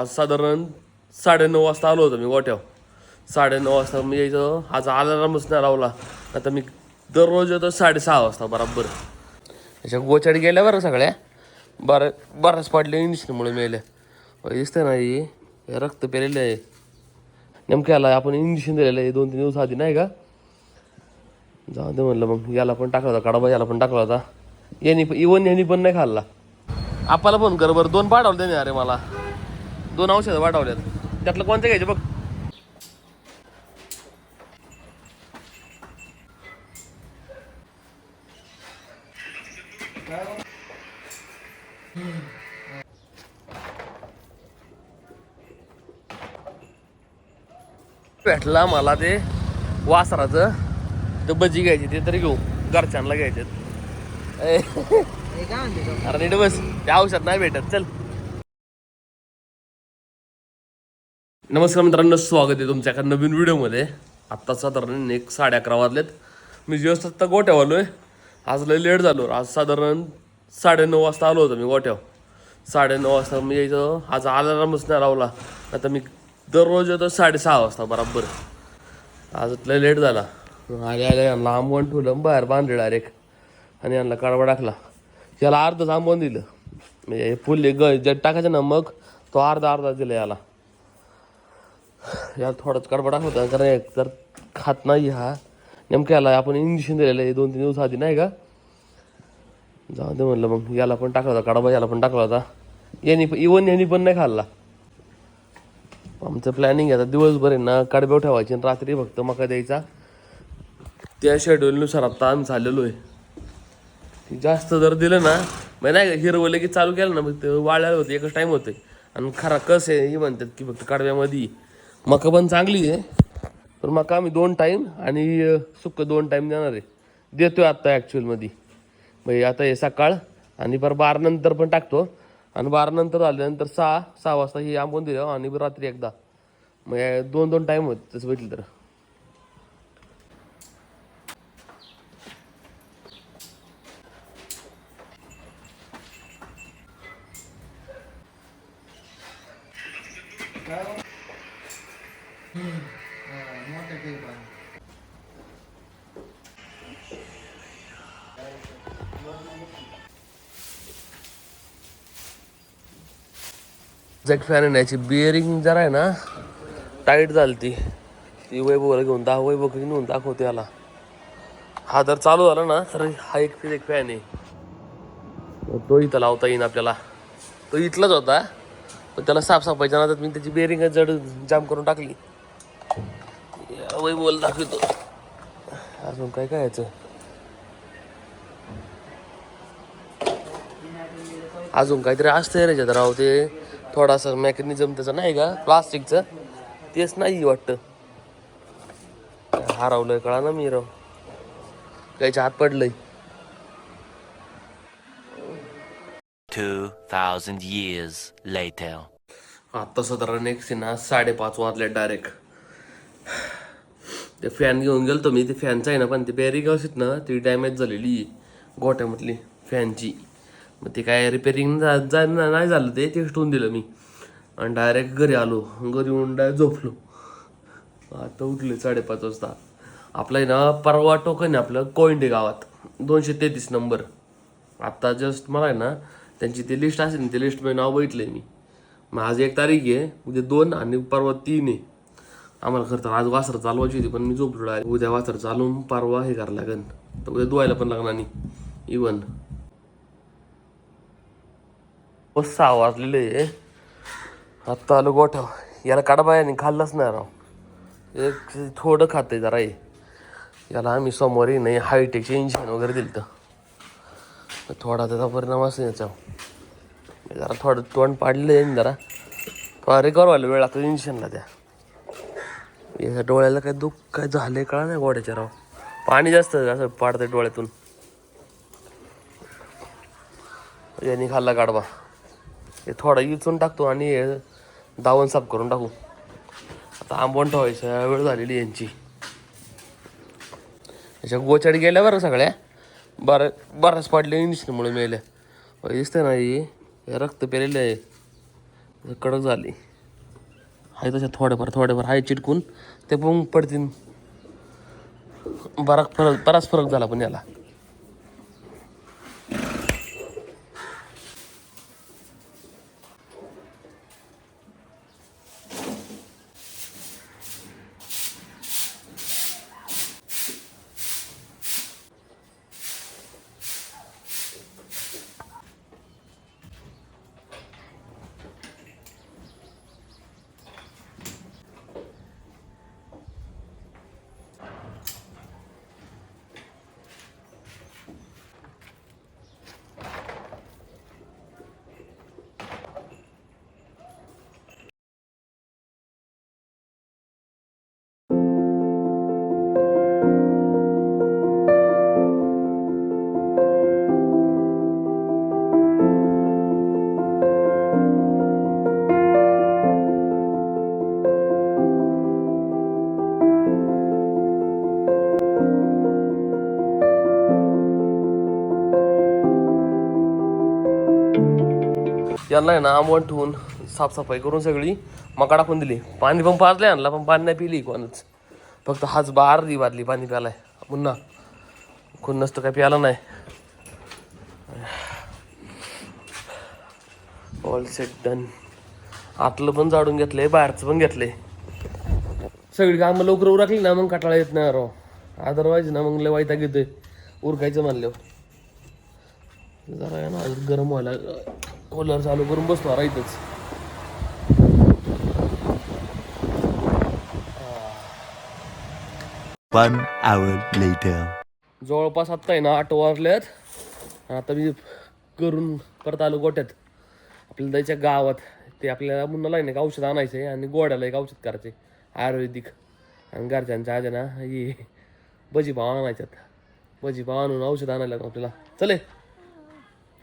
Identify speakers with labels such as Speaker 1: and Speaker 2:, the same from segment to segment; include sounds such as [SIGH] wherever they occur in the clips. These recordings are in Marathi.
Speaker 1: आज साधारण साडेनऊ वाजता आलो होतो मी गोट्यावर साडेनऊ वाजता मी यायचं. आज अलारामच नाही लावला. आता मी दररोज येतो साडेसहा वाजता बराबर. अशा गोचाडी गेल्या बरं सगळ्या. बरं बऱ्याच पडल्या इंजेक्शनमुळे मेल्या दिसतं ना हे. रक्त पेलेलं आहे. नेमक्याला आपण इंजेक्शन दिलेलं आहे दोन तीन दिवस आधी नाही का? जाऊ दे म्हणलं मग. याला पण टाकला होता कडबा याला पण टाकला होता. यांनी पण इवन यांनी पण नाही खाल्ला. आपल्याला फोन कर बरं. दोन पाठवले त्याने अरे मला. दोन औषधं पाठवल्यात त्यातलं कोणतं घ्यायचं बघ. भेटला मला ते वासराचं. तर भजी घ्यायची ते तरी घेऊ. घरच्यांना घ्यायचे अरे नीट बस. त्या औषध नाही भेटत. चल. नमस्कार मित्रांनो स्वागत आहे तुमच्या एका नवीन व्हिडिओमध्ये. आत्ता साधारण एक साडे अकरा वाजलेत. मी जस्ट आत्ता गोट्यावर आलो आहे आज लय लेट झालो. आज साधारण साडेनऊ वाजता आलो होतो मी गोट्यावर. साडेनऊ वाजता मी यायचं. आज अलारामच नाही लावला. आता मी दररोज येतो साडेसहा वाजता बराबर. आज लय लेट झाला. आले आले यांना आंबवण ठेवलं बाहेर बांधले डायरेक्ट आणि यांना कडवा टाकला. याला अर्धच आंबवण दिलं. म्हणजे हे फुल ग जट टाकायचं ना मग तो अर्धा अर्धा दिला याला. याला थोडाच गडबडा होता कारण एक तर खात नाही हा नेमकं याला आपण इंजेक्शन दिलेलं आहे दोन तीन दिवस आधी नाही का? जाऊ दे म्हणलं मग. याला पण टाकला होता कडबा याला पण टाकला होता. यांनी इवन यांनी पण नाही खाल्ला. आमचं प्लॅनिंग आहे आता दिवसभर आहे ना कडब्याव ठेवायची आणि रात्री फक्त मका द्यायचा. त्या शेड्यूलनुसार आता आम्ही चाललेलो आहे. जास्त जर दिलं ना मग नाही का हिरवलं की चालू केलं ना मग ते वाळायला होते एकच टाईम होते आणि खरा कस आहे हे म्हणतात की फक्त कडव्यामध्ये मका पण चांगली आहे. तर मका आम्ही दोन टाईम आणि सुक्क दोन टाईम देणार आहे. देतोय आत्ता ॲक्च्युअलमध्ये म्हणजे आता हे सकाळ आणि बरं बारानंतर पण टाकतो. आणि बारानंतर आल्यानंतर सहा सहा वाजता ही आंबून दिलं आणि रात्री एकदा. म्हणजे मग दोन दोन टाईम होत तसं भेटलं तर. एक्झॅक्ट फॅन आहे याची बिअरिंग जरा आहे ना टाईट झाली ती. ती वैभवला घेऊन दहा वैभव घेऊन दाखवते याला. हा जर चालू झाला ना तर हा एक एक फॅन आहे. तो इथं लावता येईन आपल्याला. तो इथलाच होता. पण त्याला साफसफाईच्या नादात मी त्याची बेरिंग जड जाम करून टाकली. या वैभवला दाखवतो. अजून काय काय याचं? अजून काहीतरी असतंय रे त्याच्यात राव ते. थोडासा मेकॅनिझम त्याचं नाही का? प्लास्टिकचं. तेच नाही वाटतं. हरवलंय कळा ना मी राव काहीच्या हात पडलंय.
Speaker 2: 2,000 years later.
Speaker 1: आता साधारण एक ना साडेपाच वाजले डायरेक्ट ते फॅन घेऊन गेलतो मी ते फॅनचं आहे ना पण ते बेरिंग असत ना ती डॅमेज झालेली. गोट्यामधली फॅनची मग ते काय रिपेरिंग जा नाही झालं ते ते ठेवून दिलं मी. आणि डायरेक्ट घरी आलो. घरी येऊन डायरेक्ट झोपलो. आता उठले साडेपाच वाजता. आपलं आहे ना परवा टोकन आहे आपलं कोयंडे गावात. दोनशे तेहतीस नंबर आत्ता जस्ट मला आहे ना त्यांची ती लिस्ट असेल ना ते लिस्ट मी नाव बघितलंय मी. मग आज एक तारीख आहे उद्या दोन आणि परवा तीन आहे. आम्हाला खरं तर आज वासर चालवायची होती पण मी झोपलो आहे उद्या वासर चालवून परवा हे करायला लागन. तर उद्या धुवायला पण लागणार नाही. इवन सहा वाजलेले आहे. आत्ता आलो गोठा याला काढाबायाने खाल्लंच नाही राव एक थोडं खाते जरा हे. याला आम्ही सोमवारी नाही हायटेकचे इंजिन वगैरे दिलं तर थोडा त्याचा परिणाम असेल याचा. जरा थोडं तोंड पाडलं आहे जरा थोडा रिकवर व्हायला वेळ लागतो इंजिनला त्या. याच्या डोळ्याला काय दुःख काय झालंय कळा नाही गोड्याच्या राव. पाणी जास्त असं पाडतं डोळ्यातून. यांनी खाल्ला काढवा. हे थोडा इचून टाकतो आणि हे दावण साफ करून टाकू. आता आंबवण ठेवायचं वेळ झालेली यांची. याच्या गोचाडी गेल्या बरं सगळ्या. बरं बऱ्याच पडल्या इंजेक्शनमुळे मेल्या. दिसतंय ना ही हे रक्त पेलेलं आहे. कडक झाली. आहे तशा थोड्याफार थोड्याफार आहे चिटकून. ते पण पडतील. बराच फरक बराच फरक झाला पण याला. यांना आहे ना आंबवण ठेवून साफसफाई करून सगळी मका टाकून दिली. पाणी पण पाजले आणला पण पाणी नाही पिली कोणच. फक्त हाच बार दी बादली पाणी प्यालाय. पुन्हा कोण नसतं काय प्याला नाही. ऑल सेट डन आतलं पण जाडून घेतलंय बाहेरचं पण घेतलंय. सगळी कामं लवकर उरकली ना मग कटाळा येत नाही राव. अदरवाईज ना मग लय वाईटा घेतोय उरकायचं म्हणल्यावर. जरा ना गरम व्हायला कूलर चालू करून आता
Speaker 3: One hour later.
Speaker 1: जवळपास आत्ता आहे ना आठ वाजल्यात. आणि आता मी करून परत आलो गोट्यात आपल्याला जायच्या गावात. ते आपल्याला मुन्नाला आहे ना एक औषध आणायचं आहे आणि गोड्याला एक औषध करायचे आयुर्वेदिक. आणि घरच्यांच्या आज ना हे भजी पाव आणायच्यात भजी आणून औषध आणायला लागलं आपल्याला. चले.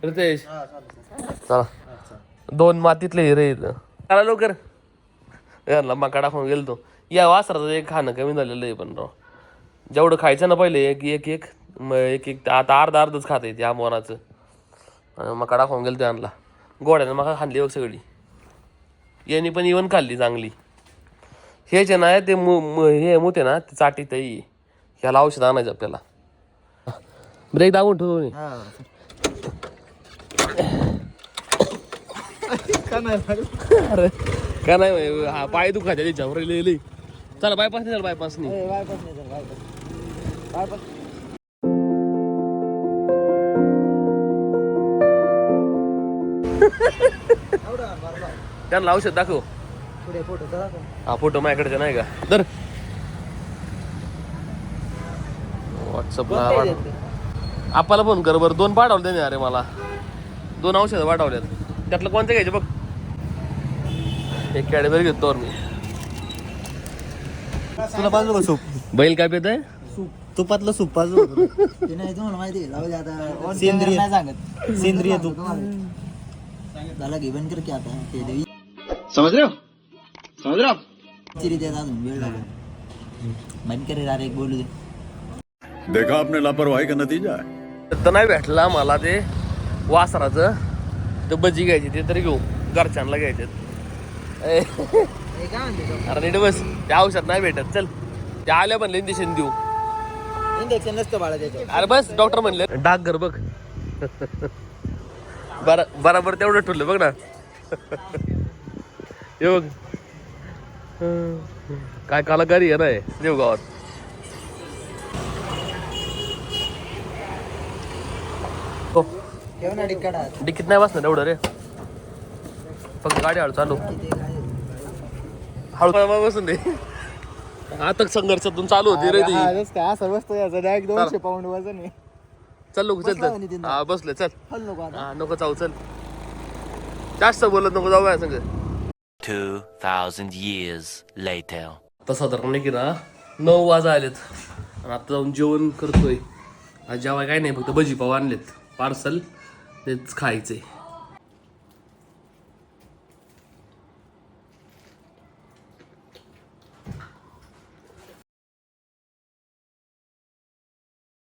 Speaker 1: रितेश. चला. दोन मातीतले हिरे इथं चला लवकर. यारला खाऊन टाकून तो या वासराचं एक खाणं कमी झालेलं आहे पण राव. जेवढं खायचं ना पहिले एक एक एक एक एक आता अर्धा अर्धच खात येते या मोनाचं मका टाकून गेलो ते आणला गोड्यानं मका खाल्ली बघ सगळी. यांनी पण इवन खाल्ली चांगली. हे जे ना ते मु हे मुते ना ते चाटी तई ह्याला औषध आणायचं आपल्याला. ब्रेक दाबून ठेवू मी. अरे. का नाही बाई, हा पाय दुखायच्या त्याच्यावर लय चला बायपास नाही चला बायपास नाही. त्यांना औषध दाखव. हा फोटो माझ्याकडे नाही का? दर व्हॉट्सअपला आपल्याला फोन कर बरं. दोन पाठवले त्याने अरे मला. दोन औषधं पाठवल्यात. त्यातलं कोणतं घ्यायचे बघ. एक कॅडबरी घेतो मी.
Speaker 4: तुला का सूप?
Speaker 1: बैल काय पेत आहे
Speaker 4: सूप. तुपातलं सूप ते नाही तुम्हाला माहिती आहे. जाऊ दे आता. सेंद्रिय. नाही सांगत. सेंद्रिय तूप. बंद कर की आता. ते देवी.
Speaker 5: समझ रहे हो समझ रहे हो आप
Speaker 4: चिरी देत अजून? वेळ लागेल. बंद कर रे अरे एक बोलू दे.
Speaker 6: देखा आपने लापरवाही का नतीजा है?
Speaker 1: तर नाही भेटला मला ते वासराचं. ते भजी घ्यायची ते तरी घेऊ. घरच्यांना घ्यायचे [LAUGHS] अरे नीट बस. ते औषध नाही भेटत. चल. ते आल्या म्हणले इंजेक्शन देऊ.
Speaker 4: इंजेक्शन नसतं बाळा त्याच्यावर
Speaker 1: अरे बस डॉक्टर म्हणले. डाक घर बघ. बरा बराबर तेवढं ठेवलं बघ ना. [LAUGHS] हे बघ. काय कलाकारी आहे ना देवगावात हो. डिकीत नाही बसणार एवढं रे. फक्त गाडी हळू चालू. हळू बसून दे. आता संघर्षातून चालू होती रे ती.
Speaker 4: काय असं बसतो याचं डायरेक्ट दोनशे पाऊंड वजन आहे.
Speaker 1: चल लोक चल
Speaker 4: बसला म्हणे
Speaker 1: चल
Speaker 4: तिथं.
Speaker 1: हा बसले चल.
Speaker 4: हल नको आता.
Speaker 1: हा नको जाऊ चल. जास्त बोलत नको जाऊ माझ्या संग
Speaker 2: 2,000 years later.
Speaker 1: तसा तर नाही की ना नऊ वाजा आलेत. आणि आता जाऊन जेवण करतोय. आज जेवाय काय नाही फक्त भजी पाव आणलेत. पार्सल तेच खायचे